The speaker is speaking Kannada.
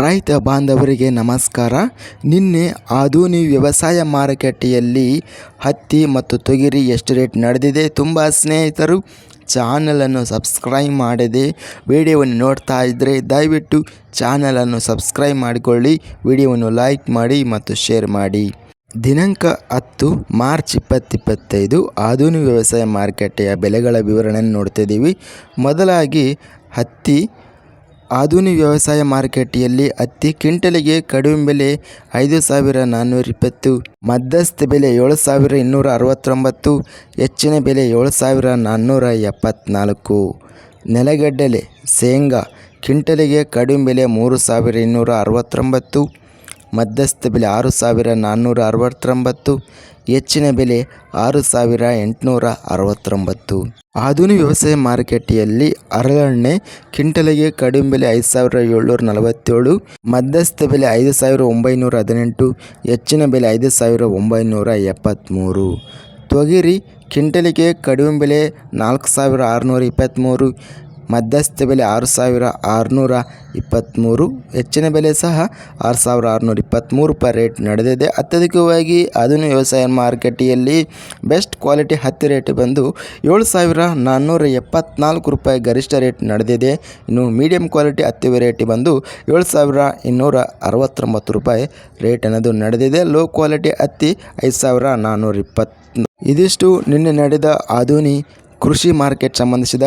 ರೈತ ಬಾಂಧವರಿಗೆ ನಮಸ್ಕಾರ. ನಿನ್ನೆ ಆಧುನಿ ವ್ಯವಸಾಯ ಮಾರುಕಟ್ಟೆಯಲ್ಲಿ ಹತ್ತಿ ಮತ್ತು ತೊಗರಿ ಎಷ್ಟು ರೇಟ್ ನಡೆದಿದೆ ತುಂಬ ಸ್ನೇಹಿತರು. ಚಾನಲನ್ನು ಸಬ್ಸ್ಕ್ರೈಬ್ ಮಾಡದೆ ವಿಡಿಯೋವನ್ನು ನೋಡ್ತಾ ಇದ್ದರೆ ದಯವಿಟ್ಟು ಚಾನಲನ್ನು ಸಬ್ಸ್ಕ್ರೈಬ್ ಮಾಡಿಕೊಳ್ಳಿ, ವಿಡಿಯೋವನ್ನು ಲೈಕ್ ಮಾಡಿ ಮತ್ತು ಶೇರ್ ಮಾಡಿ. ದಿನಾಂಕ ಹತ್ತು ಮಾರ್ಚ್ ಇಪ್ಪತ್ತಿಪ್ಪತ್ತೈದು ಆಧುನಿಕ ವ್ಯವಸಾಯ ಮಾರುಕಟ್ಟೆಯ ಬೆಲೆಗಳ ವಿವರಣೆಯನ್ನು ನೋಡ್ತಿದ್ದೀವಿ ಮೊದಲಾಗಿ ಹತ್ತಿ ಆಧುನಿಕ ವ್ಯವಸಾಯ ಮಾರುಕಟ್ಟೆಯಲ್ಲಿ ಹತ್ತಿ ಕ್ವಿಂಟಲಿಗೆ ಕಡಿಮೆ ಬೆಲೆ ಐದು ಸಾವಿರ ನಾನ್ನೂರ ಇಪ್ಪತ್ತು ಮಧ್ಯಸ್ಥ ಬೆಲೆ ಏಳು ಸಾವಿರ ಇನ್ನೂರ ಅರವತ್ತೊಂಬತ್ತು ಹೆಚ್ಚಿನ ಬೆಲೆ ಏಳು ಸಾವಿರ ನಾನ್ನೂರ ಎಪ್ಪತ್ತ್ನಾಲ್ಕು ನೆಲಗಡಲೆ ಶೇಂಗಾ ಕ್ವಿಂಟಲಿಗೆ ಕಡಿಮೆ ಬೆಲೆ ಮೂರು ಸಾವಿರ ಇನ್ನೂರ ಅರವತ್ತೊಂಬತ್ತು ಮಧ್ಯಸ್ಥ ಬೆಲೆ ಆರು ಸಾವಿರ ನಾನ್ನೂರ ಅರವತ್ತೊಂಬತ್ತು, ಹೆಚ್ಚಿನ ಬೆಲೆ ಆರು ಸಾವಿರ ಎಂಟುನೂರ ಅರವತ್ತೊಂಬತ್ತು. ಆಧುನಿಕ ವ್ಯವಸಾಯ ಮಾರುಕಟ್ಟೆಯಲ್ಲಿ ಹರಳೆಣ್ಣೆ ಕಿಂಟಲಿಗೆ ಕಡಿಮೆ ಬೆಲೆ ಐದು ಸಾವಿರ ಏಳ್ನೂರ ನಲವತ್ತೇಳು, ಮಧ್ಯಸ್ಥ ಬೆಲೆ ಐದು ಸಾವಿರ ಒಂಬೈನೂರ ಹದಿನೆಂಟು, ಹೆಚ್ಚಿನ ಬೆಲೆ ಐದು ಸಾವಿರ ಒಂಬೈನೂರ ಎಪ್ಪತ್ತ್ಮೂರು ತೊಗರಿ ಕಿಂಟಲಿಗೆ ಕಡಿಮೆ ಬೆಲೆ ನಾಲ್ಕು ಸಾವಿರ ಆರುನೂರ ಇಪ್ಪತ್ತ್ಮೂರು ಮಧ್ಯಸ್ಥ ಬೆಲೆ ಆರು ಸಾವಿರ ಆರುನೂರ ಇಪ್ಪತ್ತ್ಮೂರು ಹೆಚ್ಚಿನ ಬೆಲೆ ಸಹ ಆರು ಸಾವಿರ ಆರುನೂರ ಇಪ್ಪತ್ತ್ಮೂರು ರೂಪಾಯಿ ರೇಟ್ ನಡೆದಿದೆ. ಅತ್ಯಧಿಕವಾಗಿ ಅದನ್ನು ವ್ಯವಸಾಯ ಮಾರುಕಟ್ಟೆಯಲ್ಲಿ ಬೆಸ್ಟ್ ಕ್ವಾಲಿಟಿ ಹತ್ತಿ ರೇಟ್ ಬಂದು ಏಳು ಸಾವಿರ ನಾನ್ನೂರ ಎಪ್ಪತ್ತ್ನಾಲ್ಕು ರೂಪಾಯಿ ಗರಿಷ್ಠ ರೇಟ್ ನಡೆದಿದೆ. ಇನ್ನು ಮೀಡಿಯಂ ಕ್ವಾಲಿಟಿ ಹತ್ತಿ ರೇಟ್ ಬಂದು ಏಳು ಸಾವಿರ ಇನ್ನೂರ ಅರವತ್ತೊಂಬತ್ತು ರೂಪಾಯಿ ರೇಟ್ ಅನ್ನೋದು ನಡೆದಿದೆ. ಲೋ ಕ್ವಾಲಿಟಿ ಹತ್ತಿ ಐದು ಸಾವಿರ ನಾನ್ನೂರ ಇಪ್ಪತ್ತು ಇದಿಷ್ಟು ನಿನ್ನೆ ನಡೆದ ಆಧುನಿ ಕೃಷಿ ಮಾರ್ಕೆಟ್ ಸಂಬಂಧಿಸಿದ